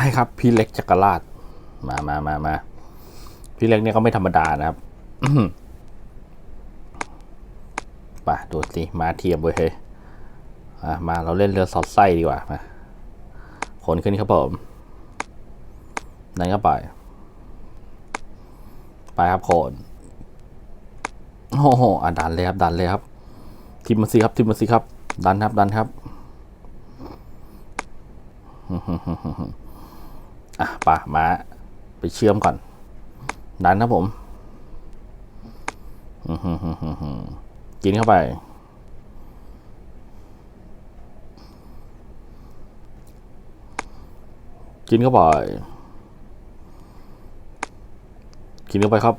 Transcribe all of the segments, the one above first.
ไปครับ พี่เล็กจักรราช มามามามาพี่เล็กเนี่ยก็ไม่ธรรมดานะครับไปดูสิ มาเทียมเว้ยเฮ้ยมาเราเล่นเรือสอดไส้ดีกว่ามาขนขึ้นครับผมนั่นก็ไป ไปครับโคนโอ้โหอะดันเลยครับ ดันเลยครับ ทิมมาสิครับ ทิมมาสิครับ ดันครับ ดันครับ อะป่ะมาไปเชื่อมก่อน ดันครับผมกินเข้าไป กินเข้าไป กินเข้าไปครับ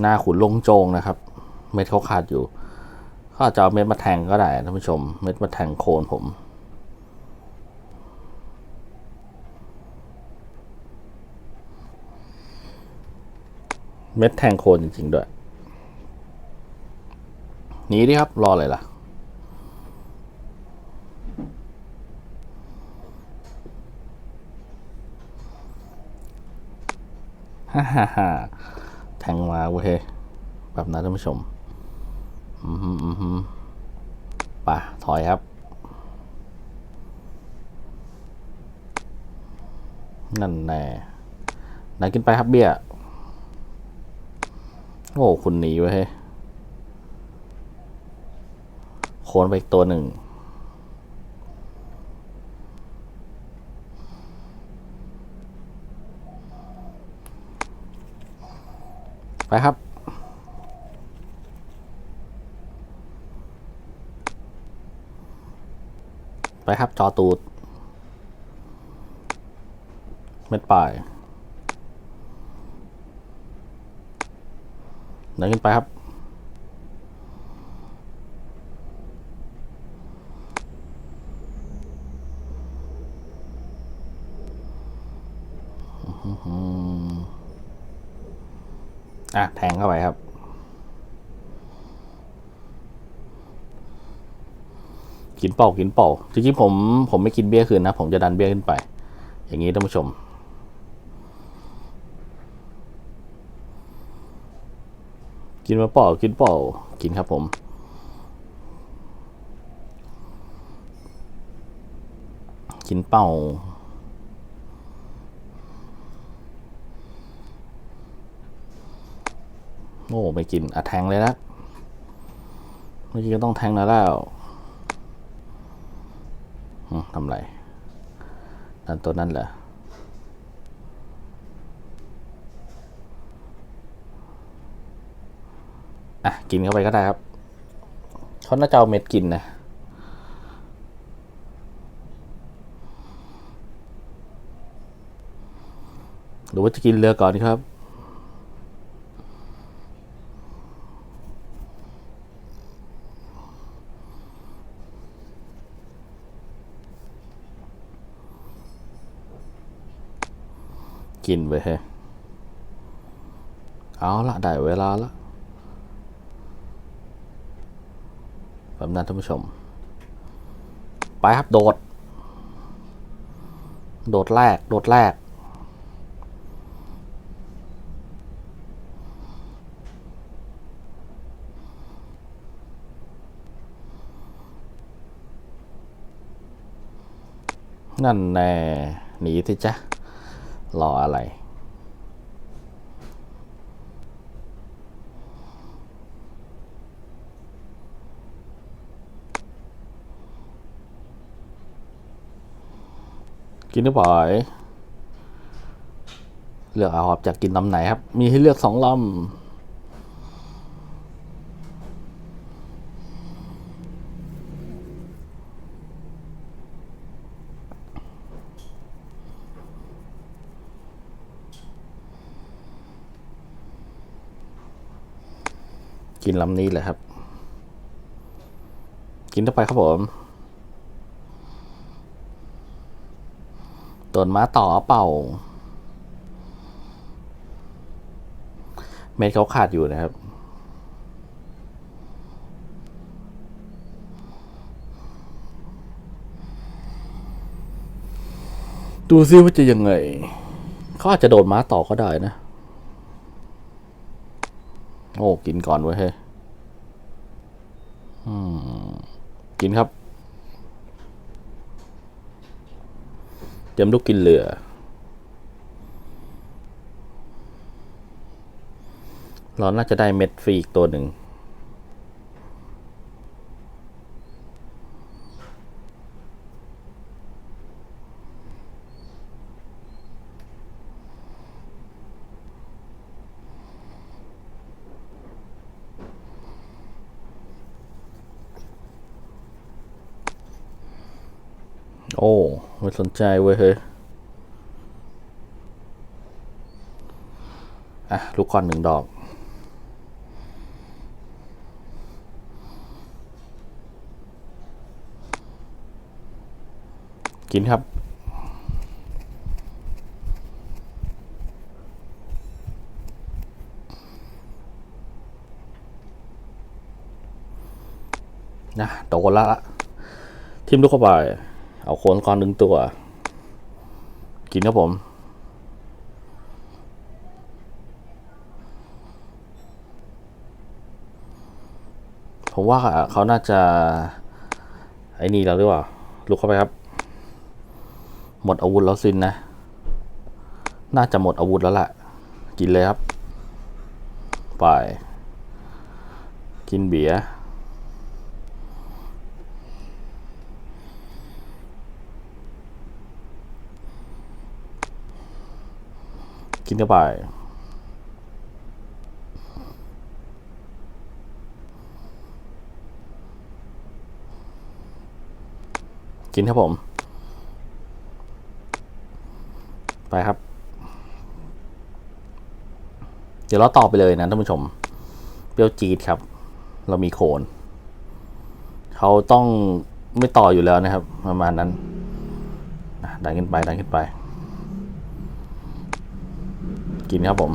หน้าขุนลงโจงนะครับ เม็ดเขาขาดอยู่เขาอาจะเอาเม็ดมาแทงก็ได้ท่านผู้ชม เม็ดมาแทงโคนผม เม็ดแทงโคนจริง ๆ ด้วย หนีดิครับ รออะไรล่ะ ฮ่าฮ่าฮ่าแทงมาเว้ยแบบนั้นท่านผู้ชม อืมอืมป่ะ ถอยครับ นั่นแน่ไหนกินไปครับเบี้ย โอ้คุณหนีไว้เฮ้ยโคนไปอีกตัวหนึ่ง ไปครับ ไปครับ จอตูด เม็ดปลาย เดินขึ้นไปครับอะแทงเข้าไปครับ กินเป่ากินเป่าจริงๆผมผมไม่กินเบี้ยคืนนะ ผมจะดันเบี้ยขึ้นไป อย่างนี้ท่านผู้ชม กินมาเปล่ากินเปล่ากินครับผมกินเป่า โอ้ไม่กินอะแทงเลยนะ เมื่อกี้ก็ต้องแทงแล้วแล้วทำไรนั่นตัวนั้นเหรอ อะกินเข้าไปก็ได้ครับเขาน่าจะเอาเม็ดกินนะหรือว่าจะกินเรือก่อนครับกินไปเฮ้เอาละได้เวลาละ แบบนั้นท่านผู้ชม ไปครับโดด โดดแรก โดดแรก นั่นแน่หนีสิจ๊ะรออะไร กินหรือเปล่าเลือกเอาครับจะกินลำไหนครับ มีให้เลือกสองลำกินลำนี้เลยครับ กินเข้าไปครับผม ตนม้าต่อเป่า เม็ดเขาขาดอยู่นะครับ ดูซิว่าจะยังไง เขาอาจจะโดนม้าต่อก็ได้นะ โอ้ กินก่อนไว้เฮ้อืกินครับ เตรียมลูกกินเหลือ เราน่าจะได้เม็ดฟรีอีกตัวหนึ่ง โอ้ ไม่สนใจเว้ยเฮ้ยอะลูกคอนหนึ่งดอก กินครับนะโดนละละทิมลูกเข้าไป เอาโคนก่อนหนึ่งตัว กินครับผม ผมว่าเขาน่าจะ ไอ้นี่แล้วหรือเปล่า ลุกเข้าไปครับ หมดอาวุธแล้วสินนะ น่าจะหมดอาวุธแล้วแหละกินเลยครับ ไป กินเบียร์ กินเข้าไปกินครับผม ไปครับ เดี๋ยวเราต่อไปเลยนะท่านผู้ชม เปรี้ยวจี๊ดครับ เรามีโคนเขาต้องไม่ต่ออยู่แล้วนะครับ ประมาณนั้นดันขึ้นไปดันขึ้นไป กินครับผม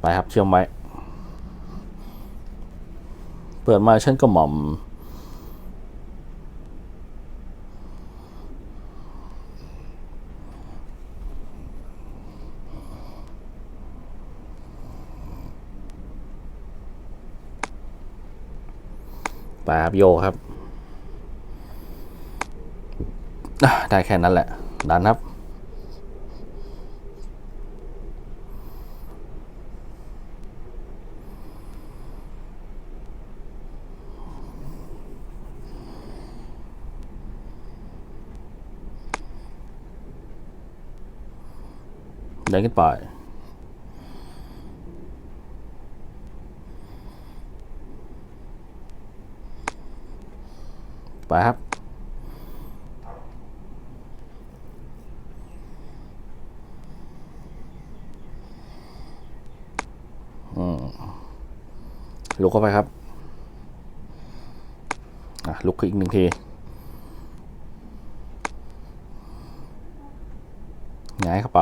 ไปครับเชื่อมไว้เปิดมาฉันก็หม่อมไปครับโยครับอะ ได้แค่นั้นแหละ ดันครับเดินขึ้นไปไปครับ ลุกเข้าไปครับลุกขึ้นอีกหนึ่งทีหงายเข้าไป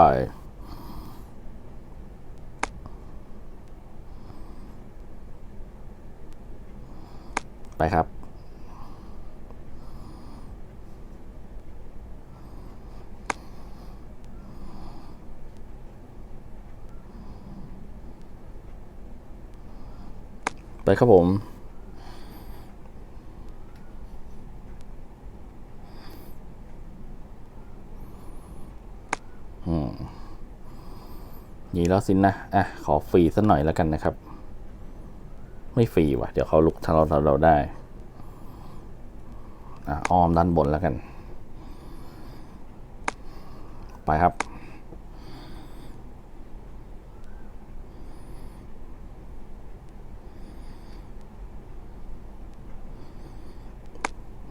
ไปครับ ไปครับผม อืมนี่แล้วสินนะ อะ ขอฟรีสักหน่อยแล้วกันนะครับ ไม่ฟรีว่ะ เดี๋ยวเขาลุกทางเราเราเราได้ อะอ้อมด้านบนแล้วกัน ไปครับ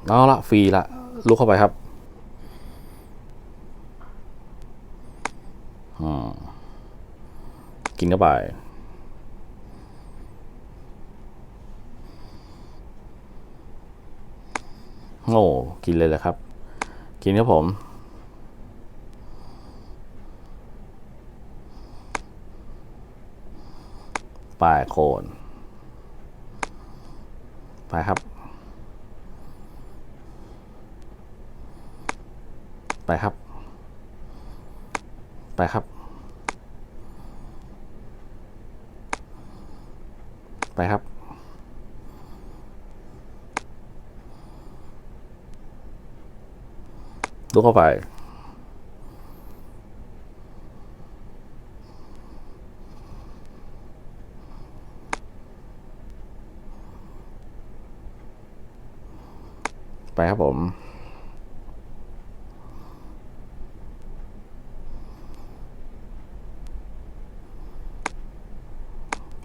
เอาละฟรีละลุกเข้าไปครับอืมกินเข้าไปโอ้กินเลยเลยครับ กินครับผม ปลายโคน ไปครับ ไปครับ ไปครับ ไปครับ ลุกเข้าไปไปครับผม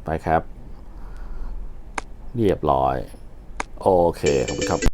ไปครับ เรียบร้อย โอเค ขอบคุณครับ